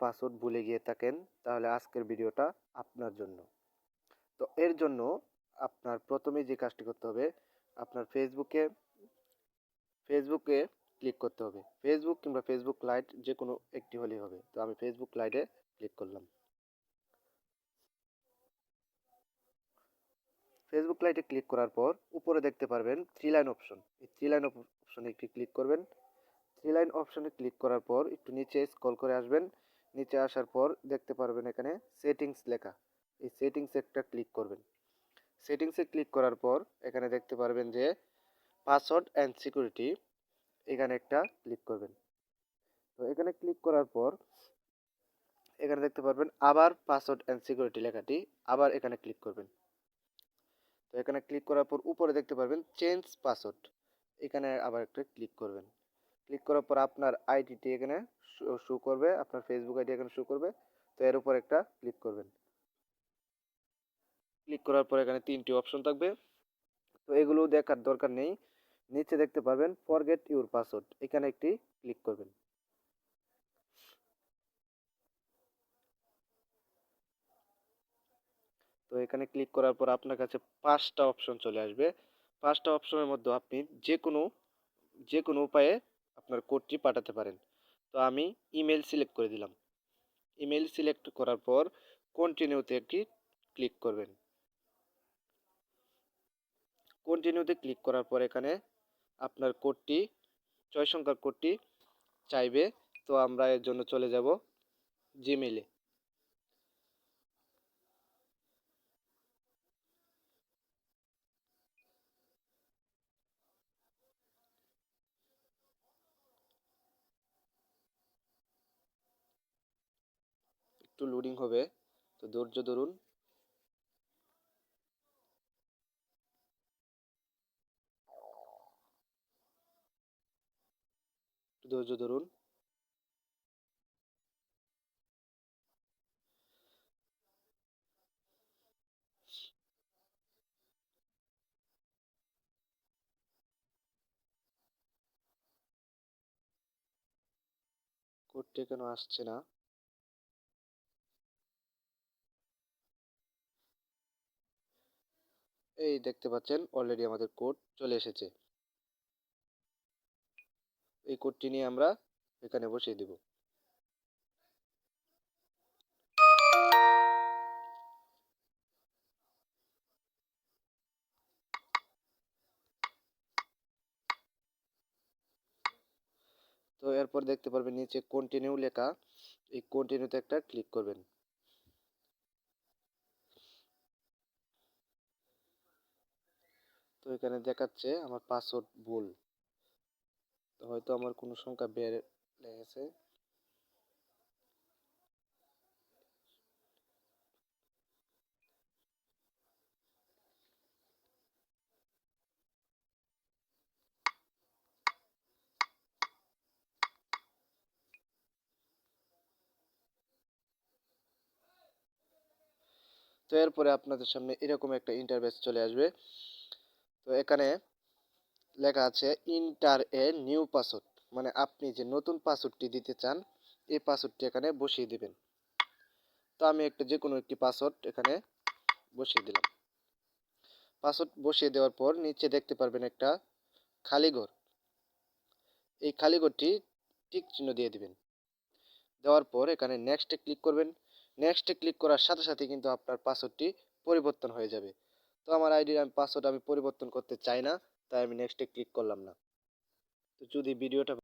Password ভুলে গিয়ে থাকেন, তাহলে আজকের ভিডিওটা আপনার জন্য। তো এর জন্য আপনার প্রথমে যে কাজটি করতে হবে, আপনার ফেসবুকে ফেসবুকে ক্লিক করতে হবে। ফেসবুক কিংবা ফেসবুক লাইট যে কোনো একটি হলেই হবে। তো আমি ফেসবুক লাইটে ক্লিক করলাম। ফেসবুক লাইটে ক্লিক করার পর উপরে দেখতে পারবেন থ্রি লাইন অপশন এই থ্রি লাইন অপশনে একটি ক্লিক করবেন। থ্রি লাইন অপশনে ক্লিক করার পর একটু নিচে স্ক্রল করে আসবেন। নিচে আসার পর দেখতে পারবেন এখানে সেটিংস লেখা। এই সেটিংস একটা ক্লিক করবেন। সেটিংসে ক্লিক করার পর এখানে দেখতে পারবেন যে পাসওয়ার্ড অ্যান্ড সিকিউরিটি এখানে একটা ক্লিক করবেন। তো এখানে ক্লিক করার পর এখানে দেখতে পারবেন আবার পাসওয়ার্ড অ্যান্ড সিকিউরিটি লেখাটি আবার এখানে ক্লিক করবেন। তো এখানে ক্লিক করার পর উপরে দেখতে পারবেন চেঞ্জ পাসওয়ার্ড এখানে আবার একটা ক্লিক করবেন। ক্লিক করার পর আপনার আইডিটি এখানে শো করবে, আপনার ফেসবুক আইডি এখানে শো করবে, তো এর উপর একটা ক্লিক করবেন। ক্লিক করার পর এখানে তিনটি অপশন থাকবে। তো এগুলো দেখার দরকার নেই। নিচে দেখতে পারবেন ফরগেট ইউর পাসওয়ার্ড এখানে একটি ক্লিক করবেন। তো এখানে ক্লিক করার পর আপনার কাছে পাঁচটা অপশন চলে আসবে। পাঁচটা অপশনের মধ্যে আপনি যে কোনো যে কোনো উপায়ে আপনার কোডটি পাঠাতে পারেন। তো আমি ইমেল সিলেক্ট করে দিলাম। ইমেল সিলেক্ট করার পর কন্টিনিউতে একটি ক্লিক করবেন। কন্টিনিউতে ক্লিক করার পর এখানে আপনার কোডটি ছয় সংখ্যার কোডটি চাইবে। তো আমরা এর জন্য চলে যাব জিমেইলে একটু লোডিং হবে তো ধৈর্য ধরুন। ধৈর্য ধরুন। কোডটি কেন আসছে না। এই দেখতে পাচ্ছেন অলরেডি আমাদের কোড চলে এসেছে। এই কোডটি নিয়ে আমরা এখানে বসিয়ে দেব। তো এরপর দেখতে পারবেন নিচে কন্টিনিউ লেখা, এই কন্টিনিউতে একটা ক্লিক করবেন। তো এখানে দেখাচ্ছে আমার পাসওয়ার্ড ভুল। তো হয়তো আমার কোনো সংখ্যা বেড়ে গেছে। তো এরপরে আপনাদের সামনে এরকম একটা ইন্টারভেস চলে আসবে। তো এখানে লেখা আছে ইন্টার এ নিউ পাসওয়ার্ড মানে আপনি যে নতুন পাসওয়ার্ডটি দিতে চান, এই পাসওয়ার্ডটি এখানে বসিয়ে দিবেন। তো আমি একটা যে কোনো একটি পাসওয়ার্ড এখানে বসিয়ে দিলাম। পাসওয়ার্ড বসিয়ে দেওয়ার পর নিচে দেখতে পারবেন একটা খালি ঘর। এই খালি ঘরটি টিক চিহ্ন দিয়ে দিবেন। দেওয়ার পর এখানে নেক্সটে ক্লিক করবেন। নেক্সটে ক্লিক করার সাথে সাথে কিন্তু আপনার পাসওয়ার্ডটি পরিবর্তন হয়ে যাবে। তো আমার আইডির আমি পাসওয়ার্ড আমি পরিবর্তন করতে চাই না, তাই আমি নেক্সটে ক্লিক করলাম না। তো যদি ভিডিওটা